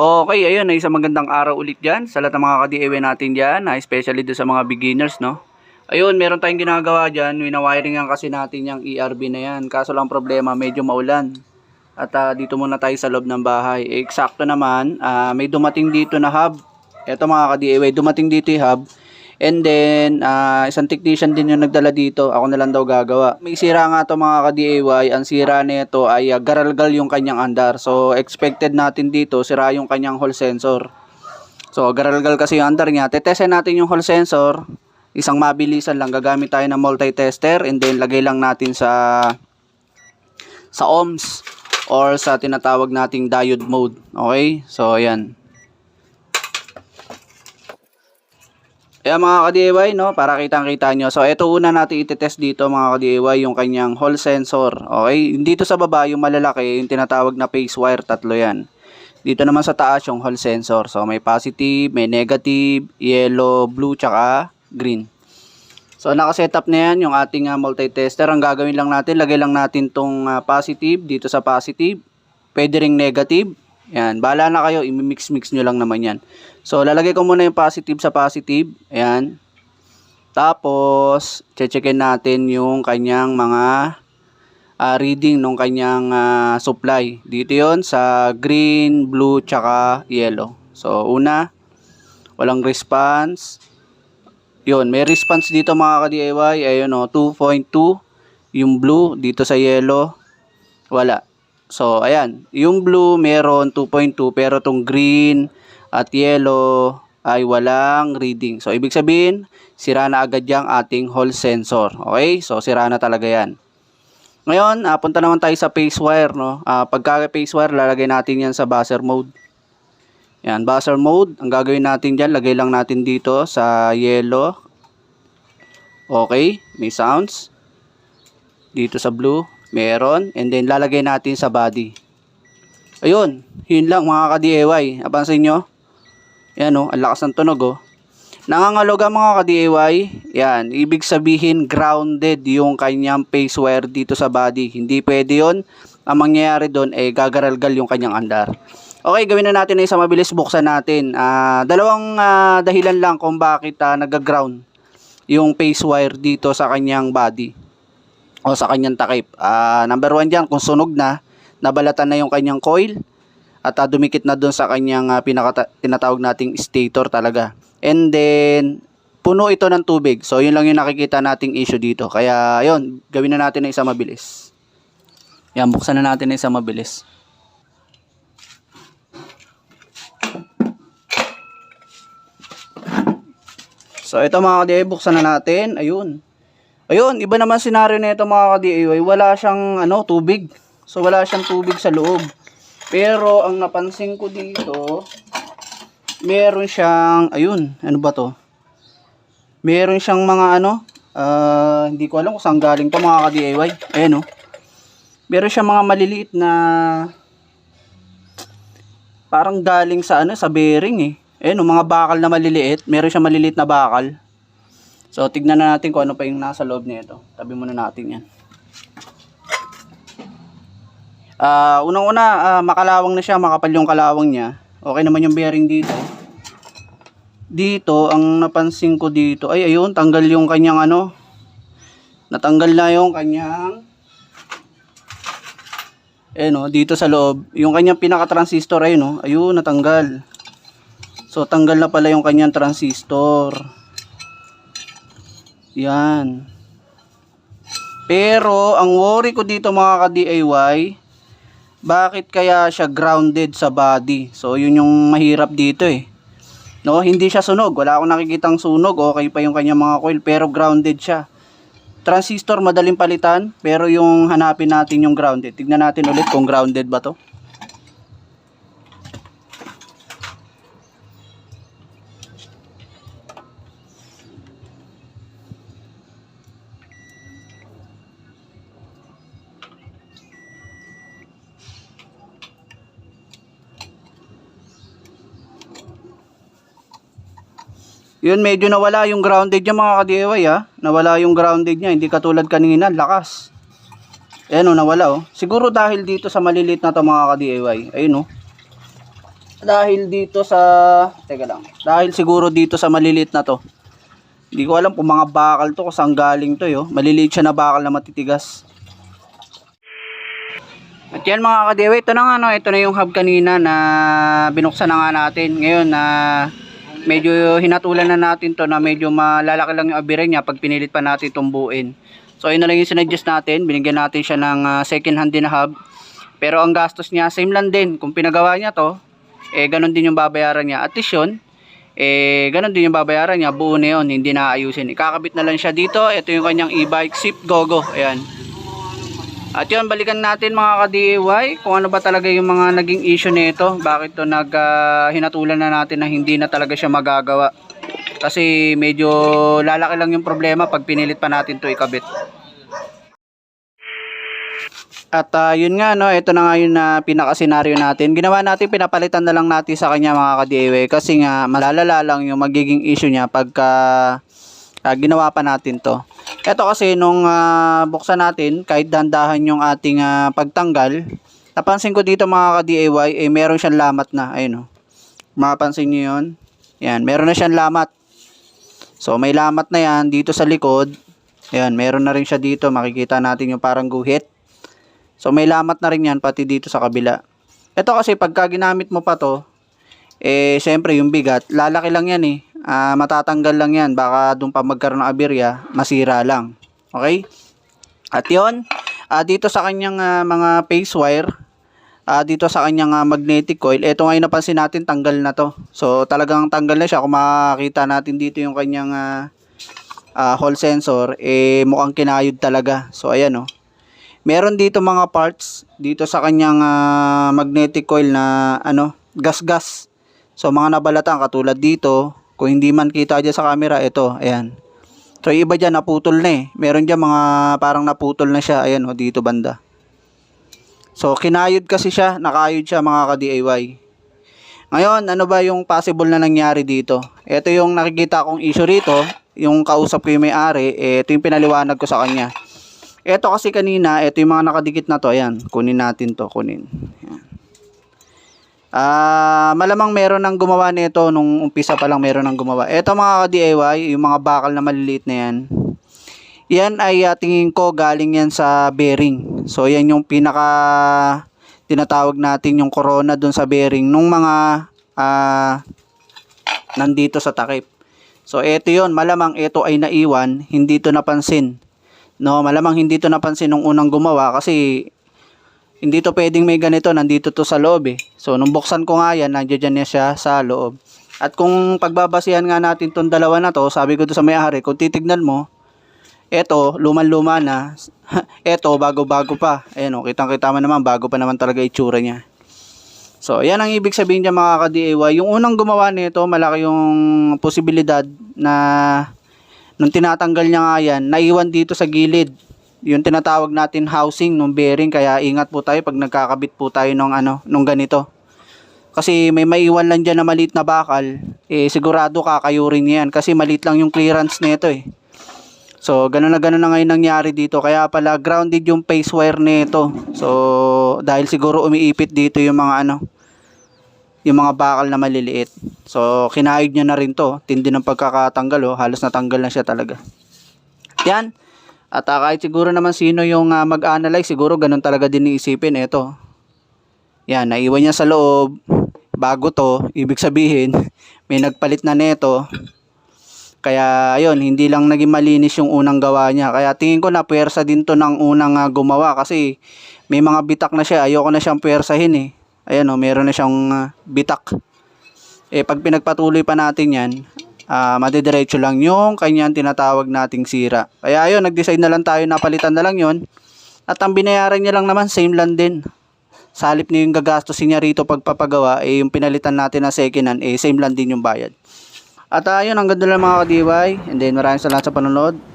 Okay, ayun, ay isang magandang araw ulit dyan sa lahat ng mga ka-DIY natin dyan, ah, especially doon sa mga beginners, no? Ayun, meron tayong ginagawa dyan, winawiringan kasi natin yung ERB na yan. Kaso lang problema, medyo maulan. At ah, dito muna tayo sa loob ng bahay. Eh, eksakto naman, ah, may dumating dito na hub. Ito mga ka-DIY, dumating dito yung hub. And then, ah, isang technician din yung nagdala dito. Ako na lang daw gagawa. May sira nga to mga ka-DIY. Ang sira nito ay ah, garalgal yung kanyang andar. So, expected natin dito, sira yung kanyang hall sensor. So, garalgal kasi yung andar niya. Tetestin natin yung hall sensor. Isang mabilisan lang. Gagamit tayo ng multi-tester. And then, lagay lang natin sa sa ohms or sa tinatawag nating diode mode. Okay? So, ayan. Kaya mga ka-DIY, no, para kitang-kita nyo. So, ito una natin itetest dito mga ka-DIY, yung kanyang hall sensor. Okay? Dito sa baba, yung malalaki, yung tinatawag na phase wire, tatlo yan. Dito naman sa taas, yung hall sensor. So, may positive, may negative, yellow, blue, tsaka green. So, nakasetup na yan yung ating uh, multi-tester. Ang gagawin lang natin, lagay lang natin tong ah, positive dito sa positive. Pwede ring negative. Yan, bahala na kayo, imimix-mix nyo lang naman yan. So, lalagay ko muna yung positive sa positive. Ayan. Tapos, checkin natin yung kanyang mga ah, reading ng kanyang ah, supply. Dito yon sa green, blue, tsaka yellow. So, una, walang response. Yun, may response dito mga ka-DIY. Ayun o, 2.2. Yung blue, dito sa yellow, wala. So, ayan. Yung blue, meron 2.2. Pero tong green at yellow ay walang reading. So, ibig sabihin, sira na agad yung ating hall sensor. Okay? So, sira na talaga yan. Ngayon, ah, punta naman tayo sa phase wire. No? Ah, pagka phase wire, lalagay natin yan sa buzzer mode. Yan, buzzer mode. Ang gagawin natin dyan, lagay lang natin dito sa yellow. Okay, may sounds. Dito sa blue, meron. And then, lalagay natin sa body. Ayun, yun lang mga ka-DIY. Napansin nyo? Yan o, ang lakas ng tunog o. Nangangaloga mga ka-DIY. Yan, ibig sabihin grounded yung kanyang phase wire dito sa body. Hindi pwede yun. Ang mangyayari doon ay gagaralgal yung kanyang andar. Okay, gawin na natin na isa mabilis buksan natin. Ah, dalawang ah, dahilan lang kung bakit uh, nag-ground yung phase wire dito sa kanyang body o sa kanyang takip. Ah, number one dyan, kung sunog na, nabalatan na yung kanyang coil at ah, dumikit na doon sa kanyang ah, pinaka tinatawag nating stator talaga. And then, puno ito ng tubig. So, yun lang yung nakikita nating issue dito. Kaya, yun, gawin na natin na isa mabilis. Yan, buksan na natin na isa mabilis. So, ito mga ka-DIY, buksan na natin. Ayun. Ayun, iba naman senaryo nito mga ka-DIY. Wala siyang ano, tubig. So, wala siyang tubig sa loob. Pero, ang napansin ko dito, meron siyang, ayun, ano ba to? Meron siyang mga ano, ah, hindi ko alam kung saan galing to mga ka-DIY. Ayan oh. Meron siyang mga maliliit na parang galing sa ano, sa bearing eh. Ayun, oh, mga bakal na maliliit. Meron siyang maliliit na bakal. So, tignan na natin kung ano pa yung nasa loob nito. Tabi muna natin yan. Ah, unang-una, ah, makalawang na siya, makapal yung kalawang niya. Okay naman yung bearing dito. Dito, ang napansin ko dito, ay ayun, tanggal yung kanyang ano. Natanggal na yung kanyang Ayun oh, dito sa loob, yung kanyang pinaka-transistor ayun oh, ayun natanggal. So, tanggal na pala yung kanyang transistor. Yan. Pero, ang worry ko dito mga ka-DIY, bakit kaya siya grounded sa body? So, yun yung mahirap dito eh. No, hindi siya sunog. Wala akong nakikitang sunog. Okay pa yung kanyang mga coil, pero grounded siya. Transistor, madaling palitan, pero yung hanapin natin yung grounded. Tignan natin ulit kung grounded ba to. Yun, medyo nawala yung grounded niya mga ka-DIY ha. Nawala yung grounded niya. Hindi katulad kanina, lakas. Ayan o, nawala o. Siguro dahil dito sa malilit na to mga ka-DIY. Ayun o. dahil dito sa teka lang dahil siguro dito sa maliliit na to hindi ko alam kung mga bakal to kung saan galing to yo maliliit siya na bakal na matitigas at yan mga kadewe ito na nga no ito na yung hub kanina na binuksan na nga natin ngayon na medyo hinatulan na natin to na medyo malalaki lang yung abire niya pag pinilit pa natin tumbuin. So yun na lang yung sinadjust natin. Binigyan natin siya ng ah, second hand din na hub. Pero ang gastos niya same lang din. Kung pinagawa niya to eh ganun din yung babayaran niya. At least yun, eh ganun din yung babayaran niya, buo na yun, hindi na ayusin. Ikakabit na lang siya dito, ito yung kanyang e-bike, Sip Gogo, ayan. At yun, balikan natin mga ka-DIY, kung ano ba talaga yung mga naging issue nito, bakit to nag, ah, hinatulan na natin na hindi na talaga siya magagawa. Kasi medyo lalaki lang yung problema pag pinilit pa natin to ikabit. At ah, yun nga no, ito na nga yung na pinaka-senaryo natin. Ginawa natin pinapalitan na lang natin sa kanya mga ka-DIY kasi nga malalala lang yung magiging issue niya pagka ah, ginawa pa natin to. Ito kasi nung ah, buksan natin kahit dandahan yung ating ah, pagtanggal, napansin ko dito mga ka-DIY eh meron siyang lamat na. Ayun oh. Mapapansin niyo yun? Yan, meron na siyang lamat. So may lamat na yan dito sa likod. Ayan, meron na rin siya dito. Makikita natin yung parang guhit. So may lamat na rin yan pati dito sa kabila. Ito kasi pagka ginamit mo pa to, eh syempre yung bigat, lalaki lang yan eh. Ah, matatanggal lang yan. Baka doon pa magkaroon ng aberya, masira lang. Okay? At yon ah, dito sa kanyang ah, mga phase wire, ah, dito sa kanyang ah, magnetic coil, ito ngayon napansin natin tanggal na to. So talagang tanggal na siya. Kung makakita natin dito yung kanyang ah, ah, hall sensor, eh mukhang kinayod talaga. So ayan oh. Meron dito mga parts dito sa kanyang ah, magnetic coil na ano, gas-gas. So mga nabalatan katulad dito, kung hindi man kita dyan sa camera, ito, ayan. So iba dyan naputol na eh. Meron dyan mga parang naputol na siya, ayan o, dito banda. So kinayod kasi siya, nakayod siya mga ka-DIY. Ngayon, ano ba yung possible na nangyari dito? Ito yung nakikita kong issue rito, yung kausap ko yung may-ari, eh, ito yung pinaliwanag ko sa kanya. Ito kasi kanina, ito yung mga nakadikit na to. Ayan, kunin natin to, kunin. Ayan. Ah, malamang meron nang gumawa nito nung umpisa pa lang meron nang gumawa. Ito mga ka-DIY, yung mga bakal na maliliit na yan. Yan ay ah, tingin ko galing yan sa bearing. So yan yung pinaka tinatawag natin yung corona dun sa bearing nung mga ah, nandito sa takip. So ito yon malamang ito ay naiwan, hindi to napansin. No, malamang hindi to napansin nung unang gumawa kasi hindi to pwedeng may ganito, nandito to sa loob eh. So nung buksan ko nga yan, nandiyan na siya sa loob. At kung pagbabasihan nga natin tong dalawa na to, sabi ko to sa may-ari, kung titignan mo, eto, luman-luma na. eto, bago-bago pa. Ayan o, kitang-kita mo naman, bago pa naman talaga itsura niya. So, yan ang ibig sabihin niya mga ka-DIY. Yung unang gumawa nito, malaki yung posibilidad na nung tinatanggal niya nga yan, naiwan dito sa gilid. Yung tinatawag natin housing ng bearing, kaya ingat po tayo pag nagkakabit po tayo ng ano, nung ganito. Kasi may maiwan lang dyan na maliit na bakal, eh sigurado kakayurin yan kasi maliit lang yung clearance nito eh. So, ganun na ganun na ngayon nangyari dito. Kaya pala grounded yung phase wire nito. So, dahil siguro umiipit dito yung mga ano, yung mga bakal na maliliit. So, kinayod niya na rin to. Tindi ng pagkakatanggal oh. Halos natanggal na siya talaga. Yan. At ah, kahit siguro naman sino yung ah, mag-analyze, siguro ganun talaga din iisipin. Ito. Yan, naiwan niya sa loob. Bago to, ibig sabihin, may nagpalit na neto. Kaya ayun, hindi lang naging malinis yung unang gawa niya. Kaya tingin ko na puwersa din to ng unang ah, gumawa kasi may mga bitak na siya. Ayoko na siyang puwersahin eh. Ayan o, meron na siyang ah, bitak. Eh pag pinagpatuloy pa natin yan, ah madidiretso lang yung kanyang tinatawag nating sira. Kaya ayun, nag-decide na lang tayo, napalitan na lang yon At ang binayaran niya lang naman, same lang din. Salip na yung gagastusin niya rito pagpapagawa, eh yung pinalitan natin na second hand, eh same lang din yung bayad. At ayun, ang ganda lang mga ka-DIY. And then maraming salamat sa panonood.